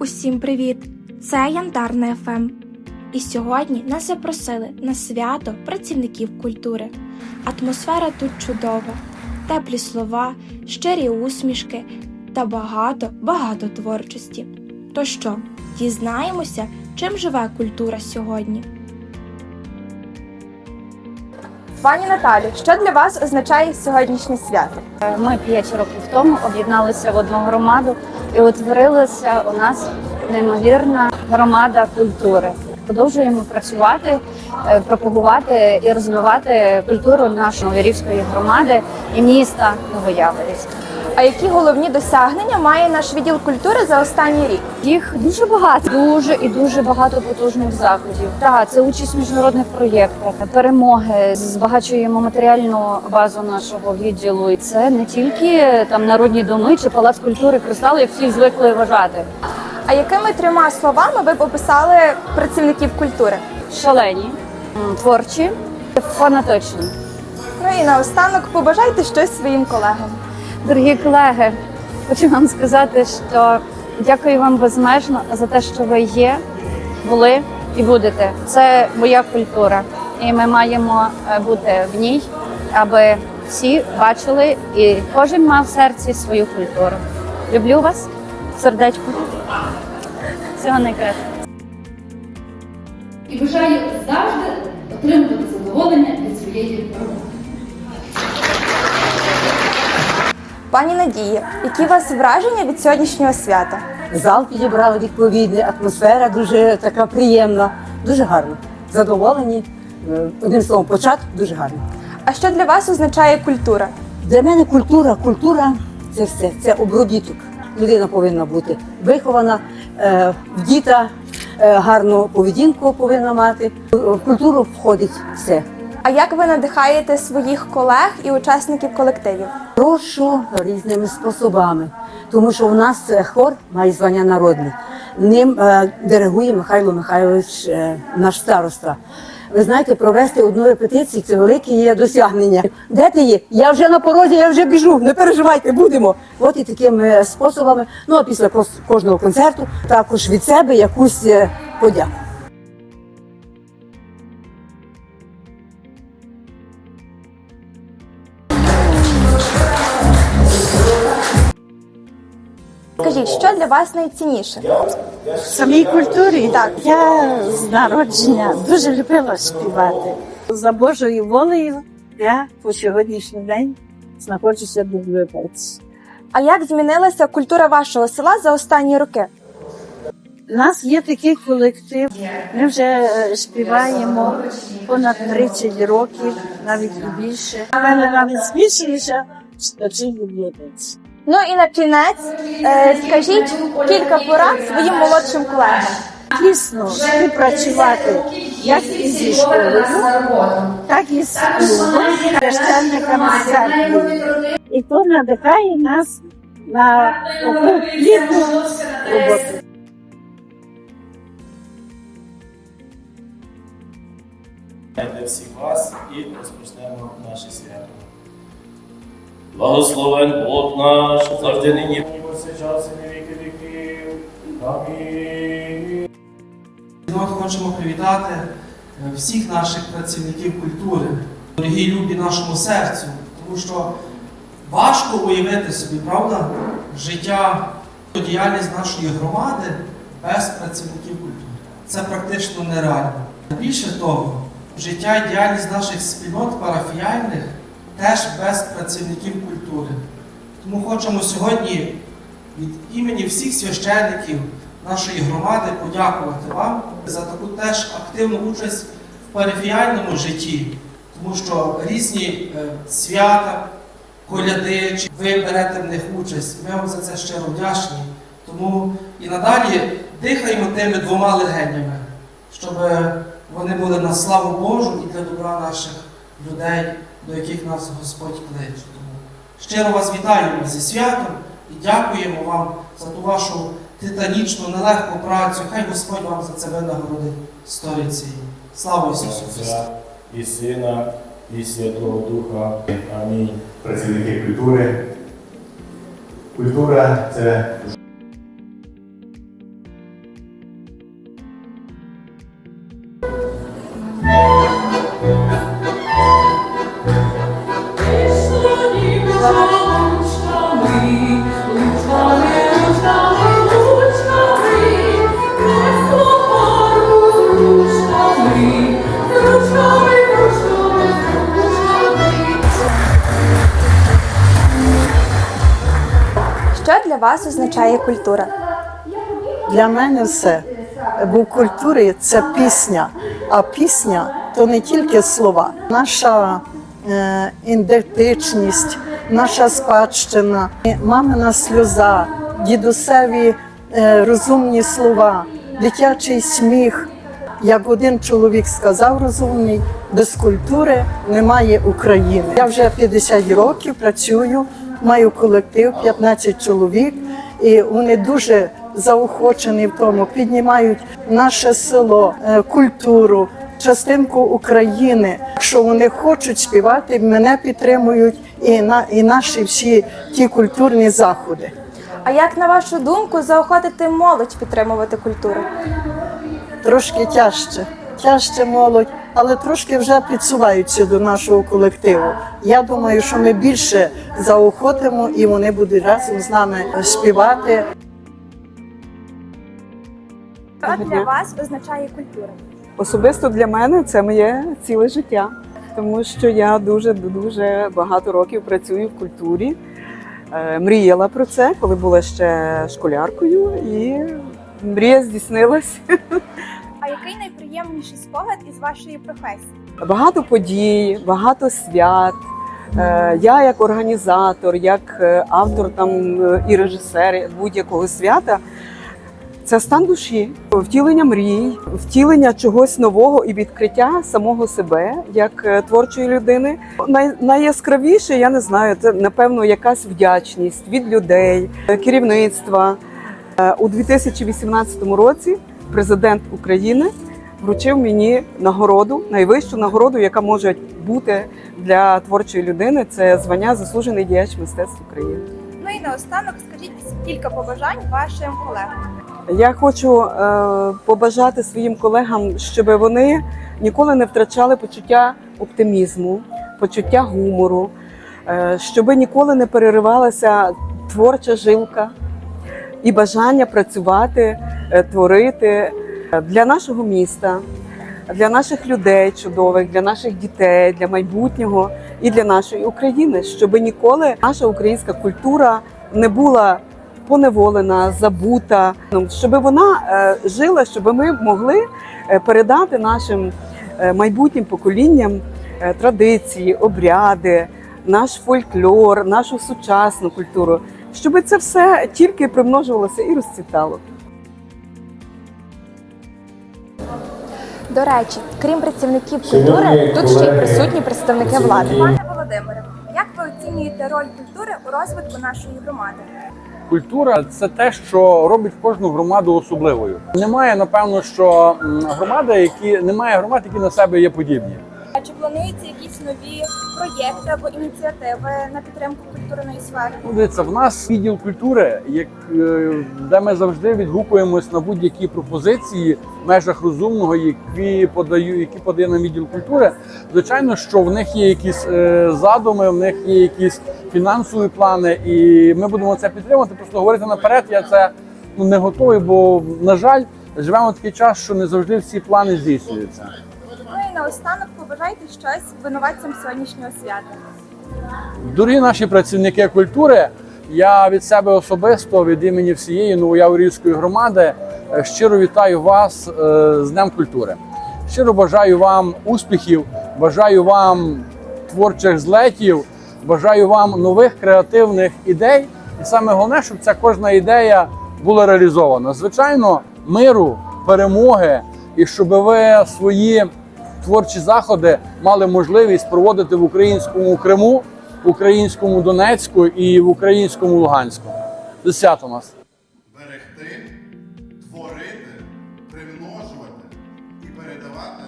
Усім привіт! Це Янтарна ФМ. І сьогодні нас запросили на свято працівників культури. Атмосфера тут чудова, теплі слова, щирі усмішки та багато, багато творчості. То що, дізнаємося, чим живе культура сьогодні? Пані Наталі, що для вас означає сьогоднішнє свято? Ми п'ять років тому об'єдналися в одну громаду і утворилася у нас неймовірна громада культури. Продовжуємо працювати, е, пропагувати і розвивати культуру нашої Новоярівської громади і міста Новояворівськ. А які головні досягнення має наш відділ культури за останній рік? Їх дуже багато, дуже і дуже багато потужних заходів. Так, це участь в міжнародних проєктах, перемоги, збагачуємо матеріальну базу нашого відділу. І це не тільки там народні доми чи палац культури кристал, як всі звикли вважати. А якими трьома словами ви б описали працівників культури? Шалені, творчі, фанатичні. Ну і наостанок побажайте щось своїм колегам. Дорогі колеги, хочу вам сказати, що дякую вам безмежно за те, що ви є, були і будете. Це моя культура, і ми маємо е, бути в ній, аби всі бачили і кожен мав в серці свою культуру. Люблю вас, сердечко. Всього найкращого. і бажаю завжди отримувати задоволення від своєї роботи. Пані Надії, які у вас враження від сьогоднішнього свята? Зал підібрали відповідний, атмосфера дуже така приємна, дуже гарно. Задоволені. Е, Одним словом, початок дуже гарно. А що для вас означає культура? Для мене культура, культура це все, це обробіток. Людина повинна бути вихована, е, діта е, гарну поведінку повинна мати. В культуру входить все. А як ви надихаєте своїх колег і учасників колективів? Прошу різними способами, тому що у нас е, хор має звання народне. Ним е, диригує Михайло Михайлович, е, наш староста. Ви знаєте, провести одну репетицію це велике є досягнення. Де ти є? Я вже на порозі, я вже біжу. Не переживайте, будемо. От і такими способами. Ну а після кожного концерту також від себе якусь е, подяку. Скажіть, що для вас найцінніше? В самій культурі так я з народження дуже любила співати. За Божою волею я по сьогоднішній день знаходжуся в бібліотеці. А як змінилася культура вашого села за останні роки? У нас є такий колектив. Ми вже е, співаємо понад 30 років, навіть більше. Але навіть збільшилися читачі в бібліотеці. Ну і на кінець е, скажіть кілька порад своїм молодшим колегам. Тісно співпрацювати як і зі школою, так і з клубом, священниками церкви. І то надихає нас на таку плідну роботу. для всіх вас і розпочнемо наше свято. Благословен Бог наш, завжди нині і повсякчас і віки віків. Амінь. Ми хочемо привітати е, всіх наших працівників культури, дорогі любі нашому серцю, тому що важко уявити собі, правда, життя, діяльність нашої громади без працівників культури. Це практично нереально. Більше того, життя і діяльність наших спільнот парафіяльних теж без працівників культури. Тому хочемо сьогодні від імені всіх священників нашої громади подякувати вам за таку теж активну участь в парафіяльному житті, тому що різні е, свята, коляди, ви берете в них участь. Ми вам за це щиро вдячні. Тому і надалі дихаємо тими двома легенями, щоб вони були на славу Божу і для добра наших людей, до яких нас Господь кличе. Тому щиро вас вітаємо зі святом і дякуємо вам за ту вашу титанічну, нелегку працю. Хай Господь вам за це винагородить сторицею. Слава Ісусу Христу! І Сина, і Святого Духа. Амінь. працівники культури. Культура це вас означає культура? Для мене все. Бо в культурі це пісня, а пісня то не тільки слова. Наша е, ідентичність, наша спадщина, мамина сльоза, дідусеві е, розумні слова, дитячий сміх. Як один чоловік сказав розумний, без культури немає України. Я вже 50 років працюю, маю колектив 15 чоловік, і вони дуже заохочені в тому, піднімають наше село, е, культуру, частинку України. Якщо вони хочуть співати, мене підтримують і на і наші всі ті культурні заходи. А як на вашу думку заохотити молодь підтримувати культуру? Трошки тяжче, тяжче молодь, але трошки вже підсуваються до нашого колективу. Я думаю, що ми більше заохотимо і вони будуть разом з нами співати. Що для вас означає культура? Особисто для мене це моє ціле життя, тому що я дуже дуже багато років працюю в культурі. Е, Мріяла про це, коли була ще школяркою, і мрія здійснилась. Найприємніший спогад із вашої професії? Багато подій, багато свят. Е, Я як організатор, як е, автор там е, і режисер будь-якого свята. Це стан душі, втілення мрій, втілення чогось нового і відкриття самого себе як творчої людини. Най, найяскравіше, я не знаю, це напевно якась вдячність від людей, керівництва. У 2018 році президент України вручив мені нагороду, найвищу нагороду, яка може бути для творчої людини. Це звання заслужений діяч мистецтв України. Ну і наостанок скажіть кілька побажань вашим колегам. Я хочу е, побажати своїм колегам, щоб вони ніколи не втрачали почуття оптимізму, почуття гумору, е, щоб ніколи не переривалася творча жилка і бажання працювати, е, творити для нашого міста, для наших людей чудових, для наших дітей, для майбутнього і для нашої України, щоб ніколи наша українська культура не була поневолена, забута, Ну, щоб вона е, жила, щоб ми могли е, передати нашим е, майбутнім поколінням традиції, обряди, наш фольклор, нашу сучасну культуру, щоб це все тільки примножувалося і розцвітало. До речі, крім працівників культури, тут ще й присутні представники влади. Пане Володимире, як ви оцінюєте роль культури у розвитку нашої громади? Культура це те, що робить кожну громаду особливою. Немає, напевно, що громади, які немає громад, які на себе є подібні. А чи плануються якісь нові проєкти або ініціативи на підтримку культурної сфери? Ну, дивіться, в нас відділ культури, як е, де ми завжди відгукуємось на будь-які пропозиції в межах розумного, які подаю, які подає нам відділ культури. Звичайно, що в них є якісь е, задуми, в них є якісь фінансові плани, і ми будемо це підтримувати. Просто говорити наперед, я це ну не готовий, бо на жаль, живемо в такий час, що не завжди всі плани здійснюються. Наостанок побажайте щось винуватцям сьогоднішнього свята. Дорогі наші працівники культури, я від себе особисто, від імені всієї Новояворівської громади е, щиро вітаю вас е, з Днем культури. Щиро бажаю вам успіхів, бажаю вам творчих злетів, бажаю вам нових креативних ідей. І саме головне, щоб ця кожна ідея була реалізована. Звичайно, миру, перемоги, і щоб ви свої творчі заходи мали можливість проводити в українському Криму, в українському Донецьку і в українському Луганську. З святом вас! берегти, творити, примножувати і передавати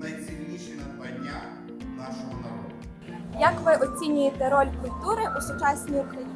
найцінніші надбання нашого народу. Як ви оцінюєте роль культури у сучасній Україні?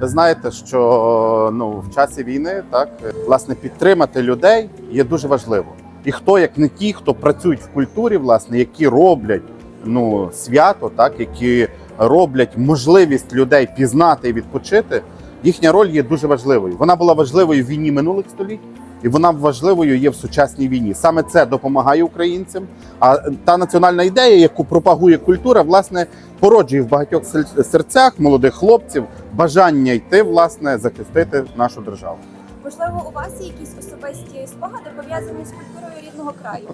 Ви знаєте, що ну в часі війни так власне підтримати людей є дуже важливо. І хто як не ті, хто працюють в культурі, власне, які роблять ну свято, так які роблять можливість людей пізнати і відпочити. Їхня роль є дуже важливою. Вона була важливою в війні минулих століть, і вона важливою є в сучасній війні. Саме це допомагає українцям. А та національна ідея, яку пропагує культура, власне, породжує в багатьох серцях молодих хлопців бажання йти, власне, захистити нашу державу. Можливо, у вас є якісь особисті спогади пов'язані з культурою рідного краю?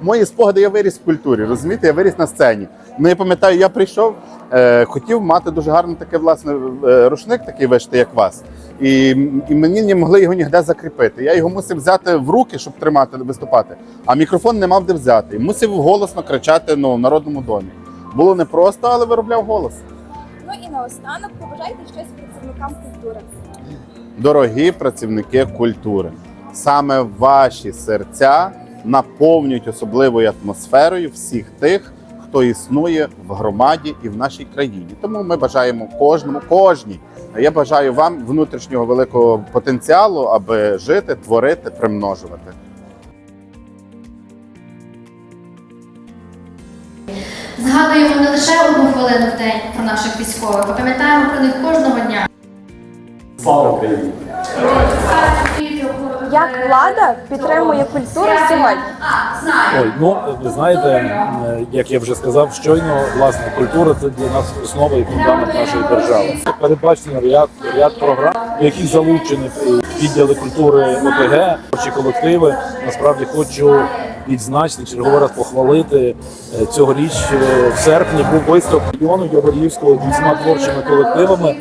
Мої спогади я виріс в культурі, розумієте, я виріс на сцені. Ну я пам'ятаю, я прийшов, е, хотів мати дуже гарне таке власне е, рушник, такий вишити, як вас. І, і мені не могли його ніде закріпити. Я його мусив взяти в руки, щоб тримати, виступати. А мікрофон не мав де взяти. І мусив голосно кричати ну, в народному домі. Було непросто, але виробляв голос. Ну і наостанок побажайте щось працівникам культури. Дорогі працівники культури, саме ваші серця наповнюють особливою атмосферою всіх тих, хто існує в громаді і в нашій країні. Тому ми бажаємо кожному, кожній. Я бажаю вам внутрішнього великого потенціалу, аби жити, творити, примножувати. Згадуємо не лише одну хвилину в день про наших військових, а пам'ятаємо про них кожного дня. Слава Україні! Як влада підтримує культуру сьогодні? Ой, ну ви знаєте, як я вже сказав, щойно власне культура це для нас основа і фундамент нашої держави. Передбачено ряд ряд програм, до яких залучені відділи культури ОТГ, творчі колективи. Насправді хочу відзначити черговий раз похвалити е, цьогоріч е, в серпні був виступ району Яворівського з творчими колективами.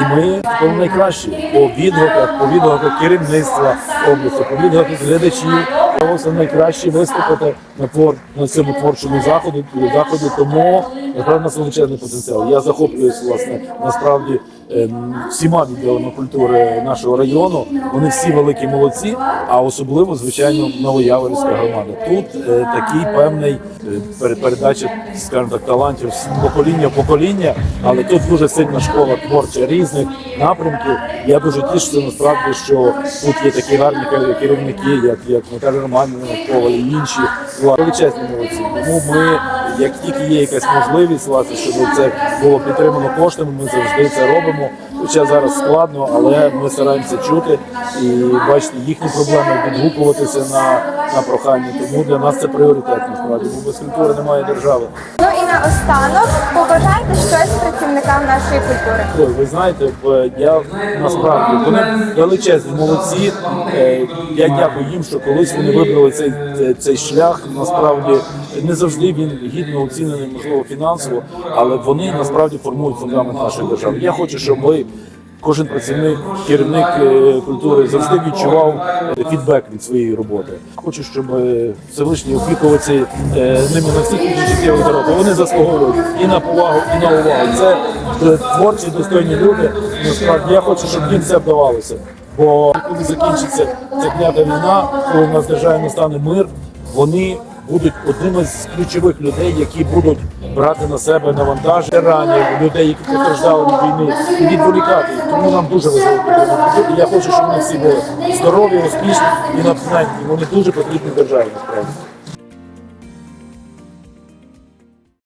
І ми були найкращі по відгуках, по відгуках керівництва області, по відгуках глядачів. Вдалося найкраще виступити на твор на цьому творчому заході. заході. Тому у нас величезний потенціал. Я захоплююсь власне насправді ем, всіма відділами культури нашого району. Вони всі великі молодці, а особливо звичайно Новояворівська громада. Тут е, такий певний е, пере- передача, скажімо так, талантів з покоління в покоління, але тут дуже сильна школа творча різних напрямків. Я дуже тішуся насправді, що тут є такі гарні кер- керівники, як, як Наталя Романівна Коваль і інші Вла- величезні молодці. Тому ми, як тільки є якась можливість, власне, щоб це було підтримано коштами, ми завжди це робимо. Хоча зараз складно, але ми стараємося чути і бачити їхні проблеми, відгукуватися на, на прохання. Тому для нас це пріоритет насправді, бо без культури немає держави. Наостанок побажайте щось працівникам нашої культури. Ви знаєте, я насправді вони величезні молодці. Е, Я дякую їм, що колись вони вибрали цей, цей, шлях. Насправді не завжди він гідно оцінений, можливо, фінансово, але вони насправді формують фундамент нашої держави. Я хочу, щоб ви. Кожен працівник, керівник е, культури завжди відчував е, фідбек від своєї роботи. Хочу, щоб Всевишній опікувався е, ними на всіх життєвих дорогах. Вони заслуговують і на повагу, і на увагу. Це творчі, достойні люди. Насправді я хочу, щоб їм це вдавалося. Бо коли закінчиться ця клята війна, коли в нас державі настане мир, вони будуть одними з ключових людей, які будуть брати на себе навантаження ранів, людей, які постраждали від війни, і відволікати. Тому нам дуже важливо я хочу, щоб вони всі були здорові, успішні і натхненні. Вони дуже потрібні державі насправді.